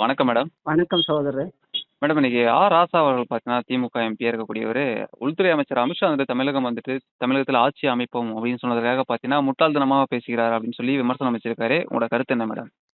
வணக்கம் மேடம். வணக்கம் சகோதரரே. மேடம் இன்னைக்கு ஆ. ராசா அவர்கள் பார்த்தீங்கன்னா, திமுக எம்பியா இருக்கக்கூடியவரு, உள்துறை அமைச்சர் அமித்ஷா வந்துட்டு தமிழகம் வந்துட்டு, தமிழகத்தில ஆட்சி அமைப்போம் அப்படின்னு சொன்னதுக்காக பார்த்தீங்கன்னா, முட்டாள்தனமா பேசுகிறார் அப்படின்னு சொல்லி விமர்சனம் வச்சிருக்காரு. உங்களோட கருத்து என்ன மேடம்?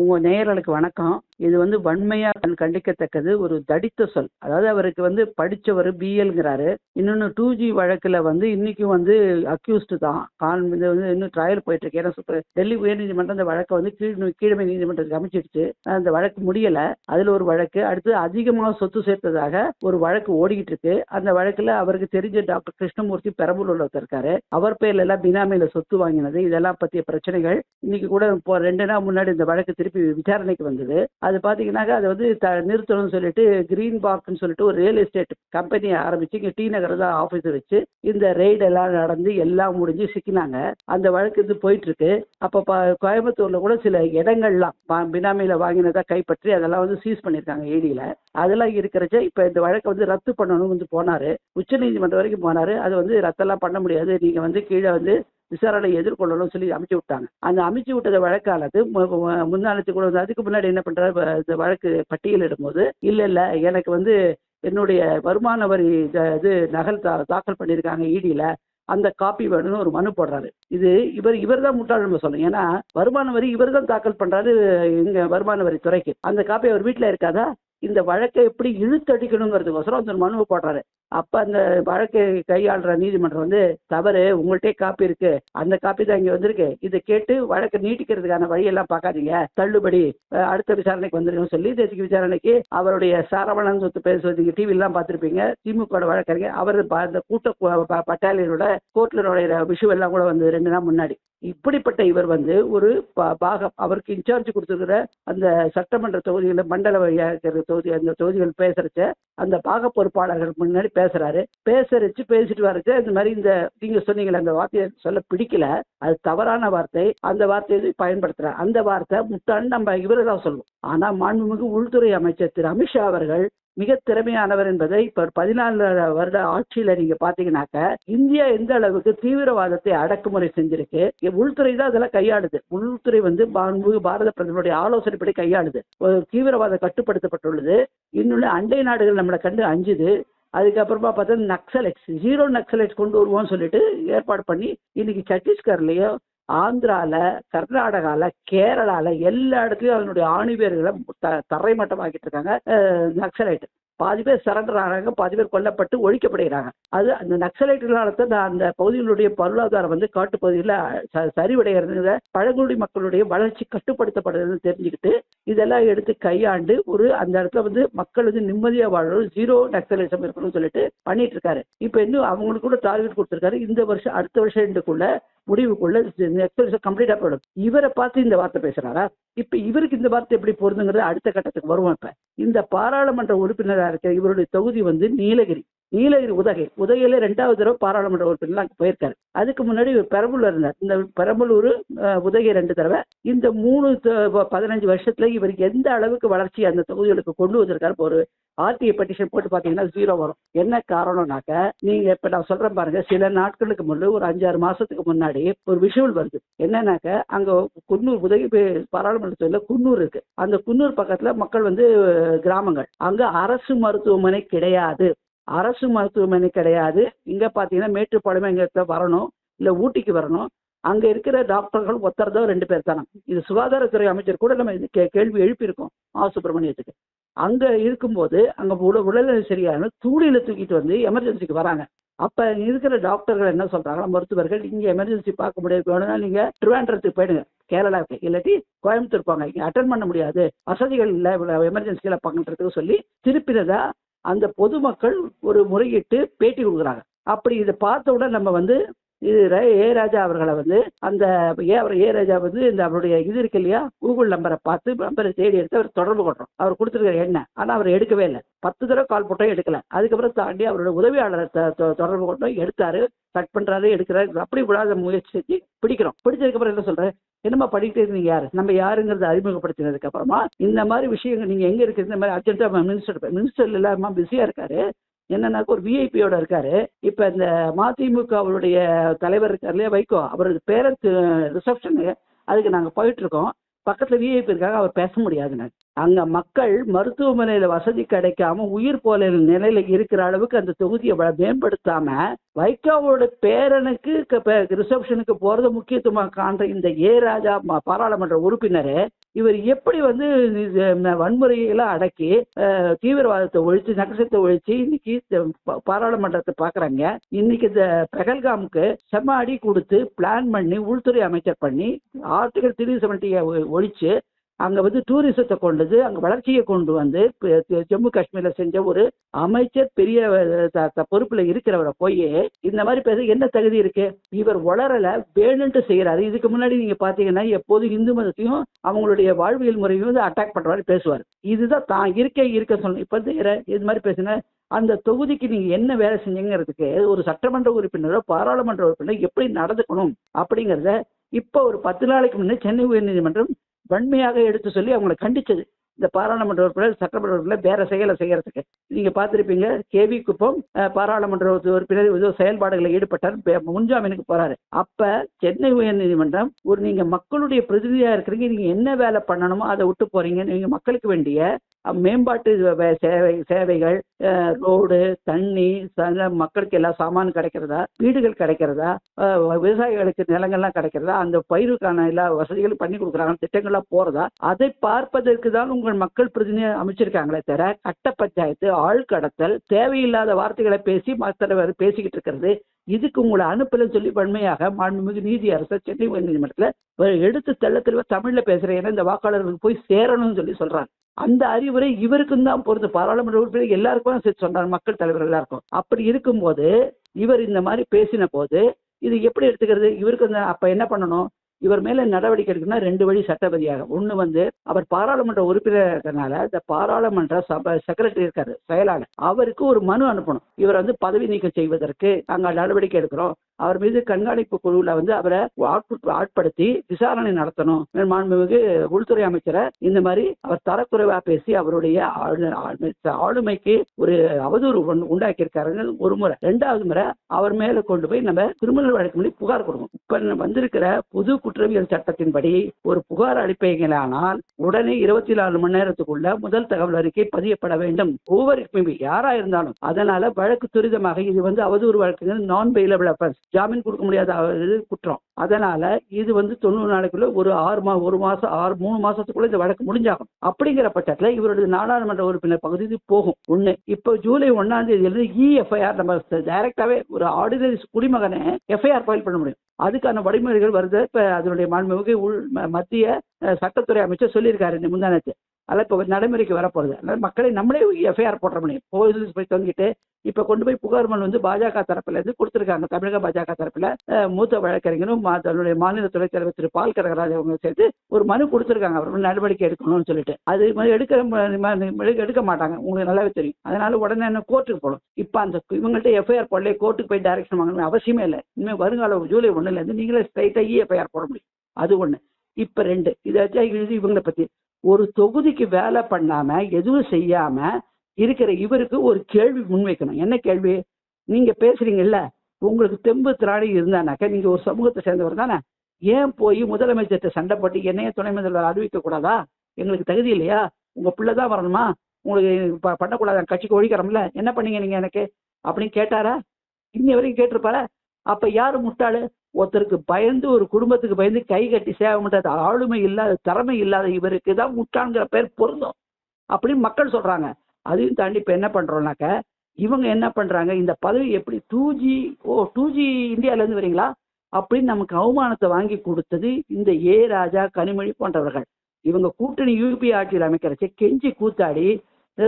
உங்க நேயர்களுக்கு வணக்கம். இது வந்து வன்மையா கண் கண்டிக்கத்தக்கது ஒரு தடித்த சொல். அதாவது அவருக்கு வந்து படிச்சவர் பிஎல்ங்கிறாரு. இன்னொன்னு 2ஜி வழக்குல வந்து இன்னைக்கும் வந்து அக்யூஸ்டு தான். கான் இது வந்து இன்னும் ட்ரையல் போயிட்டு இருக்கு. ஏன்னா சுப்ர டெல்லி உயர்நீதிமன்றம் அந்த வழக்க வந்து கீழ் கீழமை நீதிமன்றத்துக்கு அமைச்சிடுச்சு அந்த வழக்கு முடியல. அதுல ஒரு வழக்கு. அடுத்து அதிகமாக சொத்து சேர்த்ததாக ஒரு வழக்கு ஓடிக்கிட்டு இருக்கு. அந்த வழக்குல அவருக்கு தெரிஞ்ச டாக்டர் கிருஷ்ணமூர்த்தி பெரம்பலூர்ல ஒருத்தர் இருக்காரு. அவர் பேர்ல எல்லாம் பினாமியில சொத்து வாங்கினது. இதெல்லாம் பத்திய பிரச்சனைகள் இன்னைக்கு கூட இப்போ 2 நாள் முன்னாடி இந்த வழக்கு திருப்பி விசாரணைக்கு வந்தது. அது பார்த்தீங்கன்னாக்கா அதை வந்து த நிறுத்தணும்னு சொல்லிட்டு கிரீன் பார்க்னு சொல்லிட்டு ஒரு ரியல் எஸ்டேட் கம்பெனியை ஆரம்பிச்சு இங்க டி நகர் தான் ஆஃபீஸ் வச்சு இந்த ரெய்டு எல்லாம் நடந்து எல்லாம் முடிஞ்சு சிக்கினாங்க. அந்த வழக்கு இது போயிட்டு இருக்கு. அப்ப ப கோயம்புத்தூர்ல கூட சில இடங்கள்லாம் பினாமியில வாங்கினதா கைப்பற்றி அதெல்லாம் வந்து சீஸ் பண்ணியிருக்காங்க ஏடியில அதெல்லாம் இருக்கிறச்ச இப்ப இந்த வழக்கை வந்து ரத்து பண்ணணும்னு வந்து போனாரு. உச்சநீதிமன்றம் வரைக்கும் போனாரு. அது வந்து ரத்தெல்லாம் பண்ண முடியாது. நீங்க வந்து கீழே வந்து விசாரணை எதிர்கொள்ளணும்னு சொல்லி அமைச்சு விட்டாங்க. அந்த அமைச்சு விட்டத வழக்கானது மு கூட அதுக்கு முன்னாடி என்ன பண்றாரு இந்த வழக்கு பட்டியலிடும்போது, இல்ல இல்ல எனக்கு வந்து என்னுடைய வருமான வரி இது நகல் தா தாக்கல் பண்ணியிருக்காங்க இடியில அந்த காப்பி வேணும்னு ஒரு மனு போடுறாரு. இது இவர் இவர் தான் முட்டாள்னு நம்ம சொல்லணும். ஏன்னா வருமான வரி இவர் தான் தாக்கல் பண்றாரு இங்க வருமான வரி துறைக்கு. அந்த காப்பி அவர் வீட்டுல இருக்காதா? இந்த வழக்கை எப்படி இழுத்தடிக்கணுங்கிறதுக்கோசரம் அந்த மனுவை போடுறாரு. அப்ப அந்த வழக்கை கையாளுற நீதிமன்றம் வந்து தவறு உங்கள்கிட்ட காப்பி இருக்கு. அந்த காப்பி தான் இங்க வந்திருக்கு. இதை கேட்டு வழக்கை நீட்டிக்கிறதுக்கான வழியெல்லாம் பார்க்காதீங்க. தள்ளுபடி அடுத்த விசாரணைக்கு வந்துருங்கன்னு சொல்லி தேசிய விசாரணைக்கு அவருடைய சரவணன் சொத்து பேசுவதீங்க டிவி எல்லாம் பார்த்திருப்பீங்க. திமுக வழக்கறிஞர் அவர் அந்த கூட்ட பட்டாளியனோட கோர்ட்ல விஷயம் எல்லாம் கூட வந்தது ரெண்டு நாள் முன்னாடி. இப்படிப்பட்ட இவர் வந்து ஒரு ப பாகம் அவருக்கு இன்சார்ஜ் கொடுத்துருக்கிற அந்த சட்டமன்ற தொகுதிகளில் மண்டல வழியாக இருக்கிற தொகுதி அந்த தொகுதிகள் பேசுறச்ச அந்த பாக பொறுப்பாளர்கள் முன்னாடி பேசுறாரு. பேசுறச்சு பேசிட்டு வரச்ச இந்த மாதிரி இந்த நீங்க சொன்னீங்களே அந்த வார்த்தையை சொல்ல பிடிக்கல. அது தவறான வார்த்தை. அந்த வார்த்தையை பயன்படுத்துறார். அந்த வார்த்தை முட்டான்னு நம்ம இவரை தான் சொல்லுவோம். ஆனா மாண்புமிகு உள்துறை அமைச்சர் திரு அமித்ஷா அவர்கள் மிக திறமையானவர் என்பதை இப்ப 14 வருட ஆட்சியில நீங்க பாத்தீங்கன்னாக்க இந்தியா எந்த அளவுக்கு தீவிரவாதத்தை அடக்குமுறை செஞ்சிருக்கு. உள்துறை தான் அதெல்லாம் கையாளுது. உள்துறை வந்து பாரத பிரதமருடைய ஆலோசனைப்படி கையாளுது. தீவிரவாதம் கட்டுப்படுத்தப்பட்டுள்ளது. இன்னொன்று அண்டை நாடுகள் நம்மளை கண்டு அஞ்சுது. அதுக்கப்புறமா பார்த்தா நக்சலைட்ஸ் ஜீரோ நக்சலைட்ஸ் கொண்டு வருவோம்னு சொல்லிட்டு ஏற்பாடு பண்ணி இன்னைக்கு சத்தீஸ்கர்லயோ ஆந்திரால, கர்நாடகால, கேரளால எல்லா இடத்துலயும் அதனுடைய ஆணிவேர்களை த தரைமட்டமாக்கிட்டு இருக்காங்க நக்சலைட். பாதி பேர் சரண்டர் ஆகிறாங்க பாதி பேர் கொல்லப்பட்டு ஒழிக்கப்படுகிறாங்க. அது அந்த நக்சலைட்டுகளால தான் அந்த பகுதிகளுடைய பொருளாதாரம் வந்து காட்டுப்பகுதியில் ச சரிவடைகிறது பழங்குடி மக்களுடைய வளர்ச்சி கட்டுப்படுத்தப்படுறதுன்னு தெரிஞ்சுக்கிட்டு, இதெல்லாம் எடுத்து கையாண்டு ஒரு அந்த இடத்துல வந்து மக்கள் வந்து நிம்மதியாக வாழணும். ஜீரோ நக்சலிசம் இருக்கணும்னு சொல்லிட்டு பண்ணிட்டு இருக்காரு. இப்போ இன்னும் அவங்களுக்கு கூட டார்கெட் கொடுத்துருக்காரு இந்த வருஷம் அடுத்த வருஷம் ரெண்டுக்குள்ள முடிவுக்குள்ள நக்சலிசம் கம்ப்ளீட்டா போயிடும். இவரை பார்த்து இந்த வார்த்தை பேசுறாரா? இப்ப இவருக்கு இந்த வார்த்தை எப்படி பொருந்துங்கிறது அடுத்த கட்டத்துக்கு வருவோம் இப்ப. இந்த பாராளுமன்ற உறுப்பினரா இருக்கிற இவருடைய தொகுதி வந்து நீலகிரி. நீலகிரி உதகை. உதகையில ரெண்டாவது தடவை பாராளுமன்ற உறுப்பினர் போயிருக்காரு. அதுக்கு முன்னாடி பெரம்பலூர்ல இருந்தார். இந்த பெரம்பலூர், உதகை ரெண்டு தடவை இந்த மூணு த 15 வருஷத்துல இவருக்கு எந்த அளவுக்கு வளர்ச்சி அந்த தொகுதிகளுக்கு கொண்டு வந்திருக்காரு ஒரு ஆர்டிஐ பெட்டிஷன் போட்டு பார்த்தீங்கன்னா ஜீரோ வரும். என்ன காரணம்னாக்க, நீங்க இப்ப நான் சொல்றேன் பாருங்க. சில நாட்களுக்கு முன்னாடி ஒரு 5, 6 மாசத்துக்கு முன்னாடி ஒரு விஷுவல் வருது. என்னன்னாக்க, அங்க குன்னூர் உதவி பே பாராளுமன்ற தொகுதியில குன்னூர் இருக்கு. அந்த குன்னூர் பக்கத்துல மக்கள் வந்து கிராமங்கள். அங்க அரசு மருத்துவமனை கிடையாது. அரசு மருத்துவமனை கிடையாது. இங்க பார்த்தீங்கன்னா மேட்டுப்பாளையம் இங்க வரணும். இல்ல ஊட்டிக்கு வரணும். அங்க இருக்கிற டாக்டர்கள் ஒருத்தர் 2 பேர் தானே இது சுகாதாரத்துறை அமைச்சர் கூட நம்ம கே கேள்வி எழுப்பியிருக்கோம். ஆ. சுப்பிரமணியத்துக்கு. அங்க இருக்கும்போது அங்க உடல் உடல்நிலை சரியான தூளியில தூக்கிட்டு வந்து எமர்ஜென்சிக்கு வராங்க. அப்ப இருக்கிற டாக்டர்கள் என்ன சொல்றாங்க மருத்துவர்கள் இங்க எமர்ஜென்சி பார்க்க முடியாது. வேணும்னா நீங்க திருவேண்டரத்துக்கு போயிடுங்க. கேரளாவுக்கு. இல்லாட்டி கோயம்புத்தூர் போங்க. இங்க அட்டன் பண்ண முடியாது. வசதிகள் இல்ல இவ்வளவு எமர்ஜென்சில பார்க்கன்றதுக்கு சொல்லி திருப்பினதா அந்த பொதுமக்கள் ஒரு முறையிட்டு பேட்டி கொடுக்குறாங்க அப்படி இதை பார்த்த உடனே நம்ம வந்து இது ஏ. ராஜா அவர்களை வந்து அந்த ஏ அவர் ஏ. ராஜா வந்து இந்த அவருடைய இது இருக்கு இல்லையா? கூகுள் நம்பரை பார்த்து நம்பரை தேடி எடுத்து அவர் தொடர்பு கொள்றோம். அவர் கொடுத்துருக்காரு என்ன ஆனா அவர் எடுக்கவே இல்லை பத்து தடவை கால் போட்டோம் எடுக்கல. அதுக்கப்புறம் தாண்டி அவருடைய உதவியாளரை தொடர்பு கொண்டோம். எடுத்தாரு. கட் பண்றாரு, எடுக்கிறாரு. அப்படி விடாத முயற்சி செஞ்சு பிடிக்கிறோம். பிடிச்சதுக்கப்புறம் என்ன சொல்றேன் என்னம்மா பண்ணிக்கிட்டே இருந்தீங்க யாரு? நம்ம யாருங்கிறத அறிமுகப்படுத்தினதுக்கு அப்புறமா, இந்த மாதிரி விஷயங்கள் நீங்க எங்க இருக்கு? இந்த மாதிரி அர்ஜென்ட்டா மினிஸ்டர் மினிஸ்டர் எல்லாருமா பிஸியா இருக்காரு. என்னன்னாக்க ஒரு விஐபியோட இருக்காரு. இப்ப இந்த மதிமுகவுடைய தலைவர் இருக்கார் இல்லையா வைகோ, அவரது பேரன் ரிசப்ஷனு அதுக்கு நாங்க போயிட்டு இருக்கோம். பக்கத்துல விஐபி இருக்காங்க. அவர் பேச முடியாதுங்க அங்க மக்கள் மருத்துவமனையில வசதி கிடைக்காம உயிர் போல நிலையில இருக்கிற அளவுக்கு அந்த தொகுதியை மேம்படுத்தாம வைகோவோட பேரனுக்கு ரிசப்ஷனுக்கு போறது முக்கியத்துவமா காண்ற இந்த ஏ ராஜா பாராளுமன்ற உறுப்பினர் இவர் எப்படி வந்து வன்முறையெல்லாம் அடக்கி தீவிரவாதத்தை ஒழிச்சு நக்சத்தை ஒழிச்சு இன்னைக்கு பாராளுமன்றத்தை பாக்குறாங்க. இன்னைக்கு இந்த பெகல்காமுக்கு செம்ம அடி கொடுத்து பிளான் பண்ணி உள்துறை அமைச்சர் பண்ணி ஆர்டிகல் த்ரீ செவன்ட்டியை ஒழிச்சு அங்க வந்து டூரிசத்தை கொண்டது அங்க வளர்ச்சியை கொண்டு வந்து ஜம்மு காஷ்மீர்ல செஞ்ச ஒரு அமைச்சர் பெரிய பொறுப்பில் பொறுப்புல இருக்கிறவரை போய் இந்த மாதிரி பேச என்ன தகுதி இருக்கு? இவர் வளரல வேணும்ட்டு செய்யறாரு இதுக்கு முன்னாடி நீங்க பாத்தீங்கன்னா எப்போதும் இந்து மதத்தையும் அவங்களுடைய வாழ்வியல் முறையும் வந்து அட்டாக் பண்ற மாதிரி பேசுவார். இதுதான் தான் இருக்க இருக்க சொல்லணும். இப்ப வந்து இது மாதிரி பேசுனா அந்த தொகுதிக்கு நீங்க என்ன வேலை செஞ்சீங்கிறதுக்கு ஒரு சட்டமன்ற உறுப்பினரோ பாராளுமன்ற உறுப்பினர் எப்படி நடந்துக்கணும் அப்படிங்கிறத இப்ப ஒரு பத்து நாளைக்கு முன்னே சென்னை உயர்நீதிமன்றம் வன்மையாக எடுத்து சொல்லி அவங்களை கண்டிச்சது. இந்த பாராளுமன்ற உறுப்பினர் சட்டமன்ற உறுப்பினர் வேற செயலை செய்யறதுக்கு. நீங்க பார்த்துருப்பீங்க கேவி குப்பம் பாராளுமன்ற உறுப்பினர் ஏதோ செயல்பாடுகளில் ஈடுபட்டார். பே- முன்ஜாமீனுக்கு போறாரு. அப்ப சென்னை உயர்நீதிமன்றம் ஒரு நீங்க மக்களுடைய பிரதிநிதியா இருக்கிறீங்க நீங்க என்ன வேலை பண்ணணுமோ அதை விட்டு போறீங்க நீங்க மக்களுக்கு வேண்டிய மேம்பாட்டு சேவை சேவைகள் அஹ், ரோடு தண்ணி ச- மக்களுக்கு எல்லா சாமான் கிடைக்கிறதா வீடுகள் கிடைக்கிறதா விவசாயிகளுக்கு நிலங்கள்லாம் கிடைக்கிறதா அந்த பயிருக்கான எல்லா வசதிகளும் பண்ணி கொடுக்குறாங்க திட்டங்கள்லாம் போறதா அதை பார்ப்பதற்கு தான் உங்கள் மக்கள் பிரதிநிதி அமைச்சிருக்காங்களே தவிர கட்ட பஞ்சாயத்து ஆழ்கடத்தல் தேவையில்லாத வார்த்தைகளை பேசி மற்றவர் பேசிக்கிட்டு இருக்கிறது இதுக்கு உங்களை அனுப்பலன்னு சொல்லி வன்மையாக மாண்புமிகு நீதி அரசர் சென்னை உயர்நீதிமன்றத்தில் எடுத்து தெள்ள தெளிவாக தமிழ்ல பேசுறேன் ஏன்னா இந்த வாக்காளர்களுக்கு போய் சேரணும்னு சொல்லி சொல்றாங்க. அந்த அறிவுரை இவருக்கும் தான் பொறுத்து பாராளுமன்ற உறுப்பினர் எல்லாருக்கும் சரி சேர்த்து சொன்னார் மக்கள் தலைவர் எல்லாருக்கும். அப்படி இருக்கும்போது இவர் இந்த மாதிரி பேசின போது இது எப்படி எடுத்துக்கிறது? இவருக்கு அந்த அப்ப என்ன பண்ணணும்? இவர் மேல நடவடிக்கை எடுக்கணும்னா ரெண்டு வழி சட்டபதியாக ஒண்ணு வந்து அவர் பாராளுமன்ற உறுப்பினர் இருக்கிறதுனால இந்த பாராளுமன்ற சபை செக்ரட்டரி இருக்காரு செயலாளர் அவருக்கு ஒரு மனு அனுப்பணும். இவர் வந்து பதவி நீக்கம் செய்வதற்கு நாங்கள் நடவடிக்கை எடுக்கிறோம். அவர் மீது கண்காணிப்பு குழுவில் வந்து அவரை ஆட்படுத்தி விசாரணை நடத்தணும். மாண்புமிகு உள்துறை அமைச்சரை இந்த மாதிரி அவர் தரக்குறைவா பேசி அவருடைய ஆளுமைக்கு ஒரு அவதூறு உண்டாக்கி இருக்காருன்னு ஒரு முறை. ரெண்டாவது முறை அவர் மேல கொண்டு போய் நம்ம கிரிமினல் வழக்கு முன்னாடி புகார் கொடுக்கணும். இப்ப வந்திருக்கிற புது குற்றவியல் சட்டத்தின்படி ஒரு புகார் அளிப்பீங்களானால் உடனே இருபத்தி நாலு மணி நேரத்துக்குள்ள முதல் தகவல் அறிக்கை பதியப்பட வேண்டும். ஒவ்வொரு யாரா இருந்தாலும். அதனால வழக்கு துரிதமாக இது வந்து அவதூறு வழக்கு நான் பெயிலபிள் அஃபன்ஸ் ஜாமீன் கொடுக்க முடியாத இது குற்றம். அதனால இது வந்து தொண்ணூறு நாளைக்குள்ள ஒரு ஆறு மா ஒரு மாசம் ஆறு மூணு மாசத்துக்குள்ள இந்த வழக்கு முடிஞ்சாகும் அப்படிங்கிற பட்சத்துல இவருடைய நாடாளுமன்ற உறுப்பினர் பகுதி போகும். ஒண்ணு இப்போ ஜூலை ஒன்னாம் தேதியிலிருந்து இஎஃப்ஐஆர் நம்ம டைரக்டாவே ஒரு ஆர்டினரி குடிமகனை எஃப்ஐஆர் ஃபைல் பண்ண முடியும். அதுக்கான வழிமுறைகள் வருது. இப்ப அதனுடைய மாண்புமிகு உள் மத்திய சட்டத்துறை அமைச்சர் சொல்லியிருக்காரு இந்த முந்தானத்து. அதெல்லாம் இப்போ நடைமுறைக்கு வரப்போகுது அதனால் மக்களை நம்மளே எஃப்ஐஆர் போடுற முடியும் போலீஸ் போய் தொங்கிட்டு இப்போ கொண்டு போய் புகார் மனு வந்து பாஜக தரப்புலேருந்து கொடுத்துருக்காங்க. தமிழக பாஜக தரப்புல மூத்த வழக்கறிஞரும் தன்னுடைய மாநில துணைத் தலைவர் திரு பால் கனகராஜ் அவங்க சேர்த்து ஒரு மனு கொடுத்துருக்காங்க. அவர் நடவடிக்கை எடுக்கணும்னு சொல்லிட்டு. அது மாதிரி எடுக்க எடுக்க மாட்டாங்க. உங்களுக்கு நல்லாவே தெரியும். அதனால உடனே என்ன கோர்ட்டுக்கு போகணும். இப்போ அந்த இவங்கள்ட்ட எஃப்ஐஆர் போடல கோர்ட்டுக்கு போய் டைரக்ஷன் வாங்கணும் அவசியமே இல்லை. இனிமேல் வருங்கால ஜூலை ஒன்றுலேருந்து இருந்து நீங்களே ஸ்ட்ரைட்டாக இஎஃப்ஐஆர் போட முடியும். அது ஒன்று இப்போ ரெண்டு. இதை இது இவங்களை பத்தி ஒரு தொகுதிக்கு வேலை பண்ணாம எதுவும் செய்யாம இருக்கிற இவருக்கு ஒரு கேள்வி முன்வைக்கணும். என்ன கேள்வி? நீங்க பேசுறீங்கல்ல உங்களுக்கு தெம்பு திராணி இருந்தானாக்க நீங்க ஒரு சமூகத்தை சேர்ந்தவர் தானே. ஏன் போய் முதலமைச்சர்கிட்ட சண்டை போட்டு என்னைய துணை முதல்வர் அறிவிக்க கூடாதா எங்களுக்கு தகுதி இல்லையா? உங்க பிள்ளை தான் வரணுமா? உங்களுக்கு பண்ணக்கூடாது? கட்சிக்கு ஒழிக்கிறோம்ல என்ன பண்ணீங்க நீங்க எனக்கு? அப்படின்னு கேட்டாரா? இன்னி வரைக்கும் கேட்டிருப்பாரா? அப்ப யாரு முட்டாளு? ஒருத்தருக்கு பயந்து ஒரு குடும்பத்துக்கு பயந்து கை கட்டி சேவை பண்றது ஆளுமை இல்லாத திறமை இல்லாத இவருக்கு தான் முட்டாங்கிற பேர் பொருந்தும். அப்படின்னு மக்கள் சொல்றாங்க. அதையும் தாண்டி இப்ப என்ன பண்றோம்னாக்க இவங்க என்ன பண்றாங்க இந்த பதவி எப்படி டூ ஜி ஓ டூ ஜி இந்தியால இருந்து வரீங்களா? அப்படின்னு நமக்கு அவமானத்தை வாங்கி கொடுத்தது இந்த ஏ ராஜா கனிமொழி போன்றவர்கள். இவங்க கூட்டணி யூபி ஆட்சியில் அமைக்கிறச்சே கெஞ்சி கூத்தாடி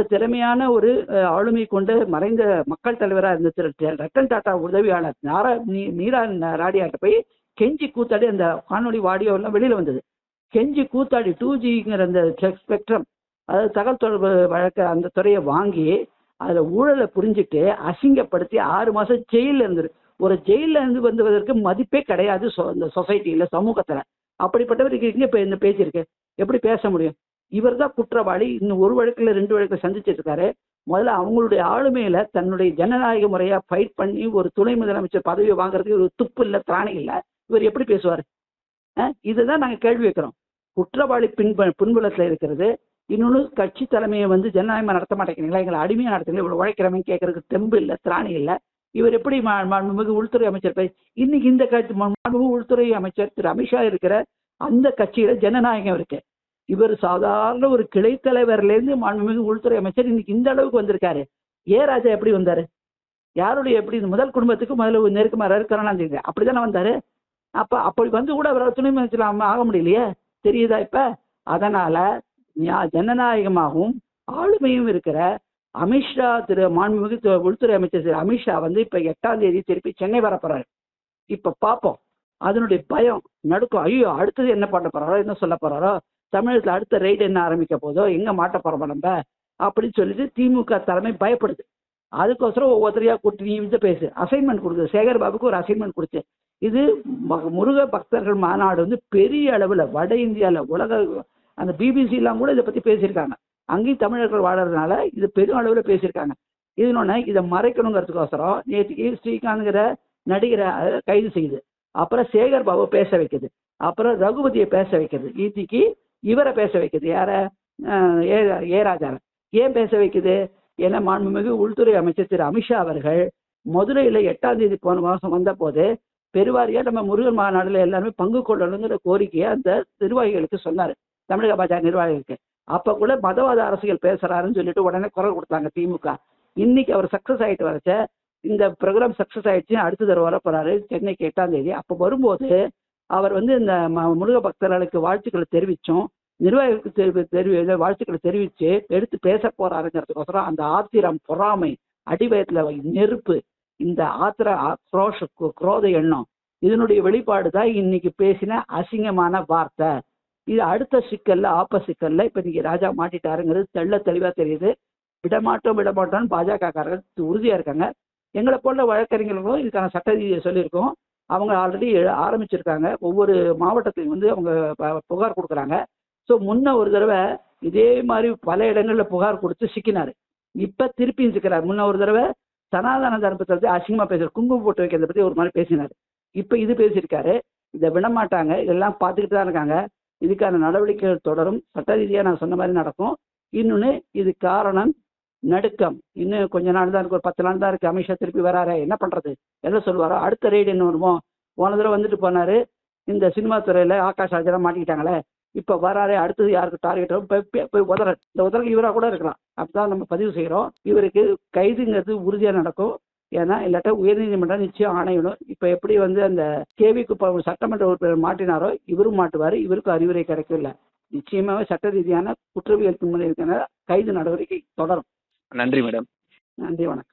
திறமையான ஒரு ஆளுமை கொண்ட மறைந்த மக்கள் தலைவராக இருந்த திரு ரத்தன் டாட்டா உதவியாளர் நாரா நீ- நீரா ராடியாட்ட போய் கெஞ்சி கூத்தாடி அந்த காணொலி வாடியோ எல்லாம் வெளியில வந்தது. கெஞ்சி கூத்தாடி டூ ஜிங்கிற அந்த ஸ்பெக்ட்ரம் அதாவது தகவல் தொடர்பு வழக்க அந்த துறையை வாங்கி அதில் ஊழலை புரிஞ்சுட்டு அசிங்கப்படுத்தி ஆறு மாதம் ஜெயிலில் இருந்தது ஒரு ஜெயிலில் இருந்து வந்ததற்கு மதிப்பே கிடையாது சொ- இந்த சொசைட்டியில் சமூகத்தில். அப்படிப்பட்டவருக்கு இங்கே இப்போ இந்த பேச்சு எப்படி பேச முடியும்? இவர் தான் குற்றவாளி. இன்னும் ஒரு வழக்கில் ரெண்டு வழக்கில் சந்திச்சிட்டு இருக்காரு முதல்ல அவங்களுடைய ஆளுமையில தன்னுடைய ஜனநாயக முறையா ஃபைட் பண்ணி ஒரு துணை முதலமைச்சர் பதவியை வாங்குறதுக்கு ஒரு துப்பு இல்லை திராணி இல்லை. இவர் எப்படி பேசுவார்? இதுதான் நாங்கள் கேள்வி வைக்கிறோம். குற்றவாளி பின்ப பின்புலத்தில் இருக்கிறது. இன்னொன்று கட்சி தலைமையை வந்து ஜனநாயகமாக நடத்த மாட்டேங்கிறீங்களா எங்களை அடிமையாக நடத்துங்களா இவ்வளோ உழைக்கிறவங்க கேட்கறதுக்கு தெம்பு இல்லை திராணி இல்லை. இவர் எப்படி மா- மாண்புமிகு உள்துறை அமைச்சர் பே இன்னைக்கு இந்த கட்சி மாண்புமிகு உள்துறை அமைச்சர் திரு அமித்ஷா இருக்கிற அந்த கட்சியில ஜனநாயகம் இருக்கு. இவர் சாதாரண ஒரு கிளை தலைவர்லேருந்து மாண்புமிகு உள்துறை அமைச்சர் இன்னைக்கு இந்த அளவுக்கு வந்திருக்காரு. ஏ ராஜா எப்படி வந்தாரு? யாருடைய எப்படி இந்த முதல் குடும்பத்துக்கு முதல்ல நெருக்கமாக கருணாநிதி அப்படிதானே வந்தாரு? அப்ப அப்படி வந்து கூட அவரால் துணை அமைச்சர் ஆக முடியலையே? தெரியுதா இப்ப? அதனால ஜனநாயகமாகவும் ஆளுமையும் இருக்கிற அமித்ஷா திரு மாண்புமிகு உள்துறை அமைச்சர் திரு அமித்ஷா வந்து இப்ப எட்டாம் தேதி திருப்பி சென்னை வர போறாரு. இப்ப பார்ப்போம் அதனுடைய பயம் நடுக்கும் ஐயோ அடுத்தது என்ன பண்ண போறாரோ என்ன சொல்ல போறாரோ தமிழகத்துல அடுத்த ரைடு என்ன ஆரம்பிக்க போதோ எங்க மாட்ட போறோம் நம்ம? அப்படின்னு சொல்லிட்டு திமுக தலைமை பயப்படுது. அதுக்கோசரம் ஒவ்வொருத்தரையா கூட்டி நீ வந்து பேசு. அசைன்மெண்ட் கொடுக்குது. சேகர் பாபுக்கு ஒரு அசைன்மெண்ட் கொடுத்து. இது முருக பக்தர்கள் மாநாடு வந்து பெரிய அளவில் வட இந்தியாவில் உலக அந்த பிபிசிலாம் கூட இதை பற்றி பேசியிருக்காங்க. அங்கேயும் தமிழர்கள் வாழறதுனால இது பெரும் அளவில் பேசியிருக்காங்க. இதனொன்னே இதை மறைக்கணுங்கிறதுக்கோசரம் நேற்றுக்கு ஸ்ரீகாந்துங்கிற நடிகரை கைது செய்யுது அப்புறம் சேகர் பாபு பேச வைக்குது. அப்புறம் ரகுபதியை பேச வைக்குது. இன்னைக்கு இவரை பேச வைக்குது. யார? ஏ ஏராஜாவை. ஏன் பேச வைக்குது? ஏன்னா மாண்புமிகு உள்துறை அமைச்சர் திரு அமித்ஷா அவர்கள் மதுரையில் எட்டாம் தேதி போன மாதம் வந்த போது பெருவாரியா நம்ம முருகன் மாநாடுல எல்லாருமே பங்கு கொள்ளணுங்கிற கோரிக்கையை அந்த நிர்வாகிகளுக்கு சொன்னார். தமிழக பாஜக நிர்வாகிகளுக்கு. அப்போ கூட மதவாத அரசியல் பேசுறாருன்னு சொல்லிட்டு உடனே குரல் கொடுத்தாங்க திமுக. இன்னைக்கு அவர் சக்ஸஸ் ஆயிட்டு வரச்ச இந்த ப்ரோக்ராம் சக்ஸஸ் ஆயிடுச்சு அடுத்த தடவை வர போறாரு. சென்னைக்கு எட்டாம் தேதி. அப்போ வரும்போது அவர் வந்து இந்த ம- முருக பக்தர்களுக்கு வாழ்த்துக்களை தெரிவிச்சோம். நிர்வாகிகளுக்கு தெரிவி தெரிவி வாழ்த்துக்களை தெரிவிச்சு எடுத்து பேச போறாருங்கிறதுக்கோசரம் அந்த ஆத்திரம் பொறாமை அடிவயத்துல நெருப்பு இந்த ஆத்திர குரோஷ கு- குரோத எண்ணம் இதனுடைய வெளிப்பாடு தான் இன்னைக்கு பேசின அசிங்கமான வார்த்தை. இது அடுத்த சிக்கல்ல ஆப்ப சிக்கல்ல இப்ப நீங்க ராஜா மாட்டிட்டாருங்கிறது தெள்ள தெளிவா தெரியுது. விடமாட்டோம் விடமாட்டோம்னு பாஜக காரர்கள் உறுதியா இருக்காங்க. எங்களை போல வழக்கறிஞர்களும் இதுக்கான சட்ட ரீதியை சொல்லியிருக்கோம். அவங்க ஆல்ரெடி ஆரம்பிச்சிருக்காங்க. ஒவ்வொரு மாவட்டத்திலையும் வந்து அவங்க ப- புகார் கொடுக்குறாங்க. ஸோ முன்ன ஒரு தடவை இதே மாதிரி பல இடங்களில் புகார் கொடுத்து சிக்கினாரு. இப்போ திருப்பி சிக்கிறார். முன்ன ஒரு தடவை சனாதன தர்மத்தை பற்றி அசிங்கமாக பேசுறாரு. குங்குமம் போட்டு வைக்கிறத பற்றி ஒரு மாதிரி பேசினாரு. இப்போ இது பேசியிருக்காரு. இதை விடமாட்டாங்க இதெல்லாம் பார்த்துக்கிட்டு தான் இருக்காங்க. இதுக்கான நடவடிக்கைகள் தொடரும். சட்ட ரீதியாக நான் சொன்ன மாதிரி நடக்கும். இன்னொன்று இது காரணம் நடுக்கம். இன்னும் கொஞ்ச நாள் தான் இருக்கு. ஒரு பத்து நாள் தான் இருக்கு. அமித்ஷா திருப்பி வராரு. என்ன பண்றது? என்ன சொல்லுவாரோ? அடுத்த ரைடு என்ன வருமோ போன தடவை வந்துட்டு போனாரு. இந்த சினிமா துறையில ஆகாஷ் ராஜெல்லாம் மாட்டிக்கிட்டாங்களே. இப்ப வராரு. அடுத்தது யாருக்கு டார்கெட் போய் உதற இந்த உதறல் இவரா கூட இருக்கலாம். அப்படிதான் நம்ம பதிவு செய்யறோம் இவருக்கு கைதுங்கிறது உறுதியா நடக்கும். ஏன்னா இல்லாட்டா உயர்நீதிமன்றம் நிச்சயம் ஆணையிடும். இப்ப எப்படி வந்து அந்த கேவி குப்பம் சட்டமன்ற உறுப்பினர் மாட்டினாரோ இவரும் மாட்டுவாரு. இவருக்கும் அறிவுரை கிடைக்கல நிச்சயமாவே சட்ட ரீதியான குற்றவியல் பின்னணிக்கான கைது நடவடிக்கை தொடரும். நன்றி மேடம். நன்றி வணக்கம்.